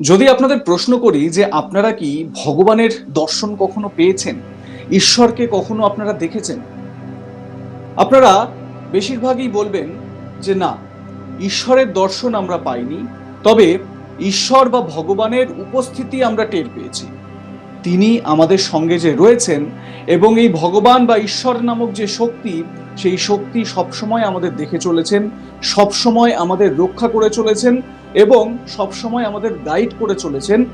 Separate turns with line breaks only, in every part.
যদি আপনাদের প্রশ্ন করি যে আপনারা কি ভগবানের দর্শন কখনো পেয়েছেন? ঈশ্বরকে কখনো আপনারা দেখেছেন? আপনারা বেশিরভাগই বলবেন যে না, ঈশ্বরের দর্শন আমরা পাইনি, তবে ঈশ্বর বা ভগবানের উপস্থিতি আমরা টের পেয়েছি। তিনি আমাদের সঙ্গে যে রয়েছেন এবং এই ভগবান বা ঈশ্বর নামক যে শক্তি, সেই শক্তি সবসময় আমাদের দেখে চলেছেন, সবসময় আমাদের রক্ষা করে চলেছেন এবং সবসময় আমাদের গাইড করে চলেছেন,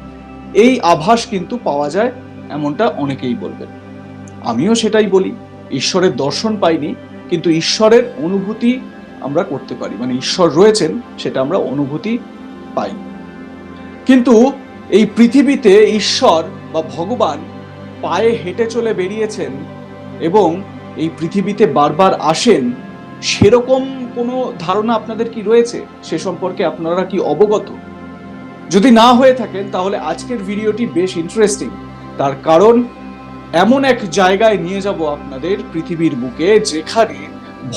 এই আভাস কিন্তু পাওয়া যায় এমনটা অনেকেই বলবেন। আমিও সেটাই বলি, ঈশ্বরের দর্শন পাইনি, কিন্তু ঈশ্বরের অনুভূতি আমরা করতে পারি। মানে ঈশ্বর রয়েছেন, সেটা আমরা অনুভূতি পাই। কিন্তু এই পৃথিবীতে ঈশ্বর বা ভগবান পায়ে হেঁটে চলে বেরিয়েছেন এবং এই পৃথিবীতে বারবার আসেন সেরকম কোনো ধারণা আপনাদের কি রয়েছে? সে সম্পর্কে আপনারা কি অবগত? যদি না হয়ে থাকেন, তাহলে আজকের ভিডিওটি বেশ ইন্টারেস্টিং তার কারণ, এমন এক জায়গায় নিয়ে যাব আপনাদের পৃথিবীর বুকে যেখানে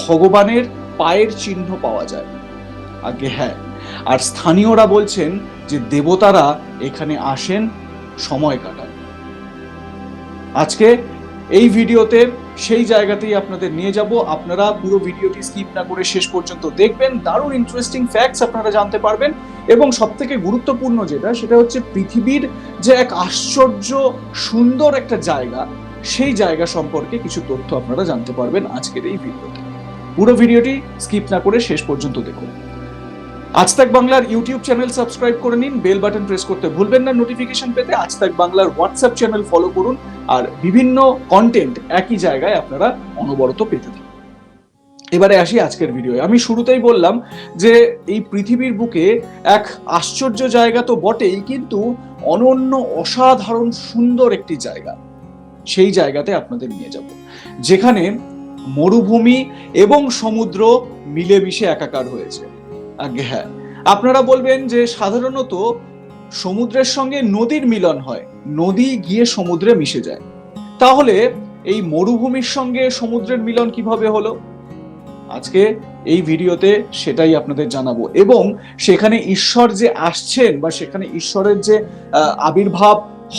ভগবানের পায়ের চিহ্ন পাওয়া যায়। আগে হ্যাঁ আর স্থানীয়রা বলছেন যে দেবতারা এখানে আসেন, সময় কাটান। আজকে এই ভিডিওতে সেই জায়গাতেই আপনাদের নিয়ে যাব। আপনারা পুরো ভিডিওটি স্কিপ না করে শেষ পর্যন্ত দেখবেন। দারুণ ইন্টারেস্টিং ফ্যাক্টস আপনারা জানতে পারবেন। এবং সব থেকে গুরুত্বপূর্ণ যেটা, সেটা হচ্ছে পৃথিবীর যে এক আশ্চর্য, সুন্দর একটা জায়গা, সেই জায়গা সম্পর্কে কিছু তথ্য আপনারা জানতে পারবেন আজকের এই ভিডিওতে। পুরো ভিডিওটি স্কিপ না করে শেষ পর্যন্ত দেখুন। আজ তাক বাংলার ইউটিউব চ্যানেল সাবস্ক্রাইব করে নিন, বেল বাটন প্রেস করতে ভুলবেন না। নোটিফিকেশন পেতে আজ তাক বাংলার হোয়াটসঅ্যাপ চ্যানেল ফলো করুন আর বিভিন্ন কন্টেন্ট একই জায়গায় আপনারা অনবরত পেতে থাকুন। এবারে আসি আজকের ভিডিও আমি শুরুতেই বললাম যে এই পৃথিবীর বুকে এক আশ্চর্য জায়গা তো বটেই, কিন্তু অনন্য অসাধারণ সুন্দর একটি জায়গা। সেই জায়গাতে আপনাদের নিয়ে যাব, যেখানে মরুভূমি এবং সমুদ্র মিলেমিশে একাকার হয়েছে। আগে হ্যাঁ। আপনারা বলবেন যে সাধারণত সমুদ্রের সঙ্গে নদীর মিলন হয়, নদী গিয়ে সমুদ্রে মিশে যায়। তাহলে এই মরুভূমির সঙ্গে সমুদ্রের মিলন কীভাবে হলো? আজকে এই ভিডিওতে সেটাই আপনাদের জানাব। এবং সেখানে ঈশ্বর যে আসছেন বা সেখানে ঈশ্বরের যে আবির্ভাব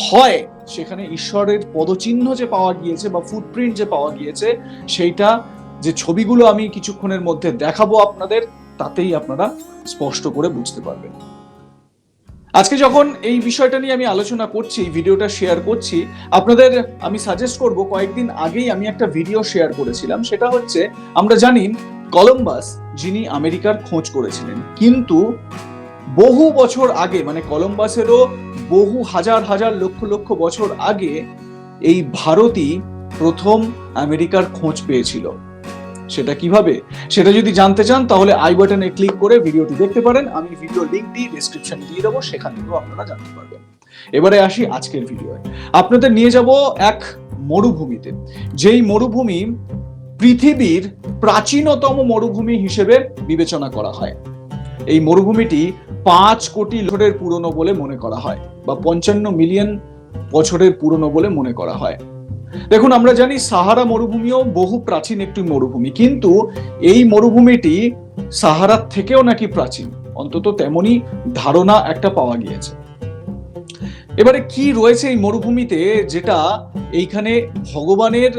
হয়, সেখানে ঈশ্বরের পদচিহ্ন যে পাওয়া গিয়েছে বা ফুটপ্রিন্ট যে পাওয়া গিয়েছে, সেইটা যে ছবিগুলো আমি কিছুক্ষণের মধ্যে দেখাবো আপনাদের তাতেই আপনারা স্পষ্ট করে বুঝতে পারবেন। আজকে যখন এই বিষয়টা নিয়ে আমি আলোচনা করছি ভিডিওটা শেয়ার করছি, আপনাদের আমি সাজেস্ট করব কয়েকদিন আগেই আমি একটা ভিডিও শেয়ার করেছিলাম। সেটা হচ্ছে, আমরা জানি কলম্বাস যিনি আমেরিকার খোঁজ করেছিলেন। কিন্তু বহু বছর আগে মানে কলম্বাসেরও বহু হাজার হাজার, লক্ষ লক্ষ বছর আগে এই ভারতই প্রথম আমেরিকার খোঁজ পেয়েছিল। সেটা কীভাবে? সেটা যদি জানতে চান, তাহলে আই বাটনে ক্লিক করে ভিডিওটি দেখতে পারেন। আমি ভিডিও লিঙ্কটি ডেসক্রিপশন দিয়ে দেবো, সেখান থেকেও আপনারা জানতে পারবেন। এবারে আসি আজকের ভিডিওয়ে আপনাদের নিয়ে যাব এক মরুভূমিতে। যেই মরুভূমি পৃথিবীর প্রাচীনতম মরুভূমি হিসেবে বিবেচনা করা হয়। এই মরুভূমিটি পাঁচ কোটি বছরের পুরনো বলে মনে করা হয়, বা পঞ্চান্ন মিলিয়ন বছরের পুরনো বলে মনে করা হয়। দেখুন, আমরা জানি সাহারা মরুভূমিও বহু প্রাচীন একটি মরুভূমি, কিন্তু এই মরুভূমিটি সাহারার থেকেও নাকি প্রাচীন। অন্তত তেমনি ধারণা একটা পাওয়া গিয়েছে। এবারে কি রয়েছে এই মরুভূমিতে যেটা এইখানে ভগবানের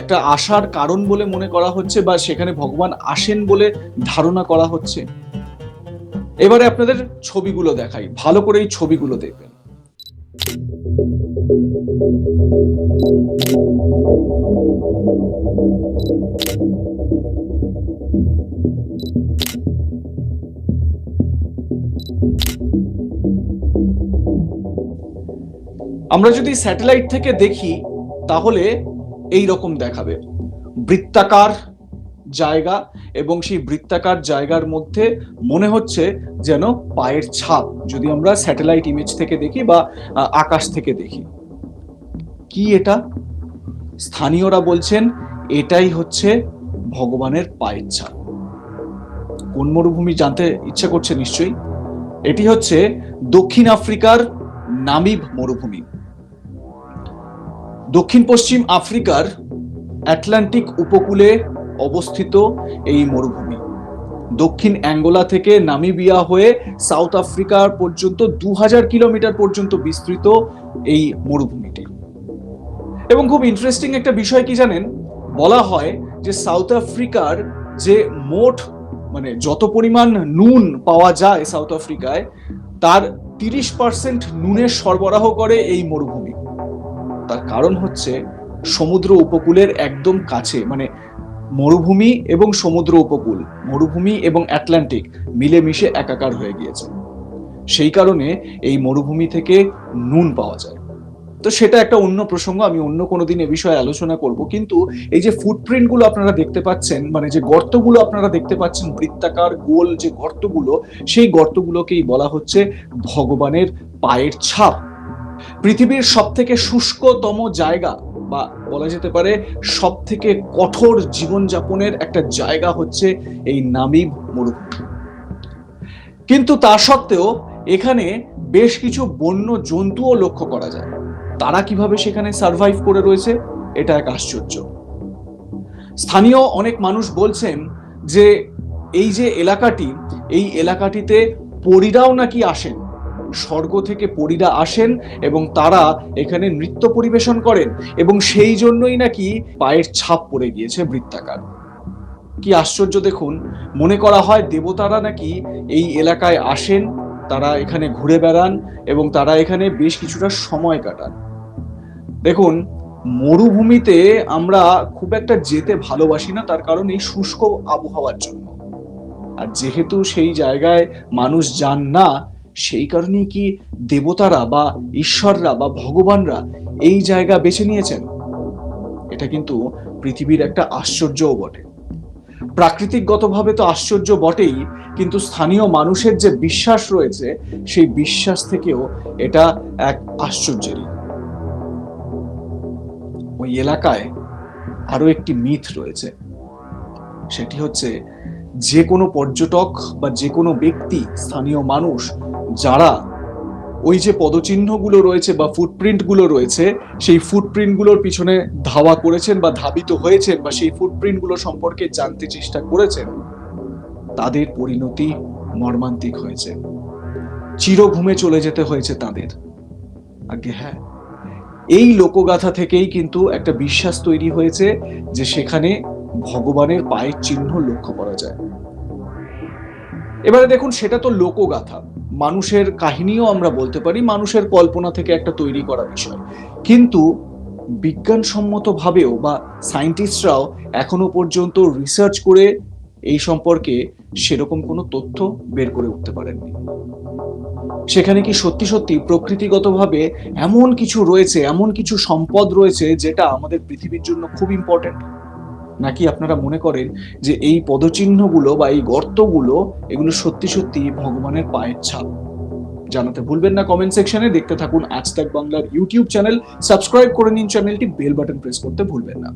একটা আসার কারণ বলে মনে করা হচ্ছে বা সেখানে ভগবান আসেন বলে ধারণা করা হচ্ছে? এবারে আপনাদের ছবিগুলো দেখাই, ভালো করে এই ছবিগুলো দেখবেন। আমরা যদি স্যাটেলাইট থেকে দেখি, তাহলে এই রকম দেখাবে। বৃত্তাকার জায়গা এবং সেই বৃত্তাকার জায়গার মধ্যে মনে হচ্ছে যেন পায়ের ছাপ, যদি আমরা স্যাটেলাইট ইমেজ থেকে দেখি বা আকাশ থেকে দেখি। কি এটা? স্থানীয়রা বলছেন, এটাই হচ্ছে ভগবানের পায়ের ছাপ। কোন মরুভূমি জানতে ইচ্ছা করছে নিশ্চয়ই? এটি হচ্ছে দক্ষিণ আফ্রিকার নামিব মরুভূমি। দক্ষিণ পশ্চিম আফ্রিকার আটলান্টিক উপকূলে অবস্থিত এই মরুভূমি। দক্ষিণ অ্যাঙ্গোলা থেকে নামিবিয়া হয়ে সাউথ আফ্রিকার পর্যন্ত দু হাজার কিলোমিটার পর্যন্ত বিস্তৃত এই মরুভূমিটি। এবং খুব ইন্টারেস্টিং একটা বিষয় কি জানেন? বলা হয় যে সাউথ আফ্রিকার যে মোট মানে যত পরিমাণ নুন পাওয়া যায় সাউথ আফ্রিকায় তার তিরিশ পার্সেন্ট নুনের সরবরাহ করে এই মরুভূমি। তার কারণ হচ্ছে সমুদ্র উপকূলের একদম কাছে মানে মরুভূমি এবং সমুদ্র উপকূল, মরুভূমি এবং অ্যাটলান্টিক মিলেমিশে একাকার হয়ে গিয়েছে। সেই কারণে এই মরুভূমি থেকে নুন পাওয়া যায়। তো সেটা একটা অন্য প্রসঙ্গ, আমি অন্য কোনো দিন এ বিষয়ে আলোচনা করব। কিন্তু এই যে ফুটপ্রিন্টগুলো আপনারা দেখতে পাচ্ছেন মানে যে গর্তগুলো আপনারা দেখতে পাচ্ছেন, বৃত্তাকার, গোল যে গর্তগুলো, সেই গর্তগুলোকেই বলা হচ্ছে ভগবানের পায়ের ছাপ। পৃথিবীর সব থেকে শুষ্কতম জায়গা, বা বলা যেতে পারে সব থেকে কঠোর জীবনযাপনের একটা জায়গা হচ্ছে এই নামিব মরুভূমি কিন্তু তা সত্ত্বেও এখানে বেশ কিছু বন্য জন্তুও লক্ষ্য করা যায়। তারা কীভাবে সেখানে সার্ভাইভ করে রয়েছে, এটা এক আশ্চর্য। স্থানীয় অনেক মানুষ বলছেন যে এই যে এলাকাটি, এই এলাকাটিতে পরীরাও নাকি আসেন। স্বর্গ থেকে পরীরা আসেন এবং তারা এখানে নৃত্য পরিবেশন করেন এবং সেই জন্যই নাকি পায়ের ছাপ পড়ে গিয়েছে বৃত্তাকার। কি আশ্চর্য দেখুন, মনে করা হয় দেবতারা নাকি এই এলাকায় আসেন তারা এখানে ঘুরে বেড়ান এবং তারা এখানে বেশ কিছুটা সময় কাটান। দেখুন, মরুভূমিতে আমরা খুব একটা যেতে ভালোবাসি না, তার কারণ এই শুষ্ক আবহাওয়ার জন্য। আর যেহেতু সেই জায়গায় মানুষ যান না, সেই কারণেই কি দেবতারা বা ঈশ্বররা বা ভগবানরা এই জায়গা বেছে নিয়েছেন? এটা কিন্তু পৃথিবীর একটা আশ্চর্যও বটে। প্রাকৃতিকগতভাবে তো আশ্চর্য বটেই, কিন্তু স্থানীয় মানুষের যে বিশ্বাস রয়েছে, সেই বিশ্বাস থেকেও এটা এক আশ্চর্যেরই। ওই এলাকায় আরও একটি মিথ রয়েছে। সেটি হচ্ছে, যে কোনো পর্যটক বা যে কোনো ব্যক্তি, স্থানীয় মানুষ, যারা ওই যে পদচিহ্নগুলো রয়েছে বা ফুটপ্রিন্টগুলো রয়েছে, সেই ফুটপ্রিন্টগুলোর পিছনে ধাওয়া করেছেন বা ধাবিত হয়েছেন বা সেই ফুটপ্রিন্টগুলো সম্পর্কে জানতে চেষ্টা করেছেন, তাদের পরিণতি মর্মান্তিক হয়েছে। চিরঘুমে চলে যেতে হয়েছে তাদের। আগে হ্যাঁ। এই লোকগাথা থেকেই কিন্তু একটা বিশ্বাস তৈরি হয়েছে যে সেখানে ভগবানের পায়ের চিহ্ন লক্ষ্য করা যায়। এবারে দেখুন, সেটা তো লোকগাথা। মানুষের কাহিনীও আমরা বলতে পারি, মানুষের কল্পনা থেকে একটা তৈরি করা বিষয়। কিন্তু বিজ্ঞানসম্মতভাবেও বা সায়েন্টিস্টরাও এখনও পর্যন্ত রিসার্চ করে এই সম্পর্কে সেরকম কোনো তথ্য বের করে উঠতে পারেননি। সেখানে কি সত্যি সত্যি প্রকৃতিগতভাবে এমন কিছু রয়েছে, এমন কিছু সম্পদ রয়েছে যেটা আমাদের পৃথিবীর জন্য খুব ইম্পর্টেন্ট নাকি আপনারা মনে করেন যে এই পদচিহ্নগুলো বা এই গর্তগুলো, এগুলো সত্যি সত্যি ভগবানের পায়ের ছাপ? জানাতে ভুলবেন না কমেন্ট সেকশনে দেখতে থাকুন আজ তাক বাংলার ইউটিউব চ্যানেল সাবস্ক্রাইব করে নিন চ্যানেলটি বেল বাটন প্রেস করতে ভুলবেন না।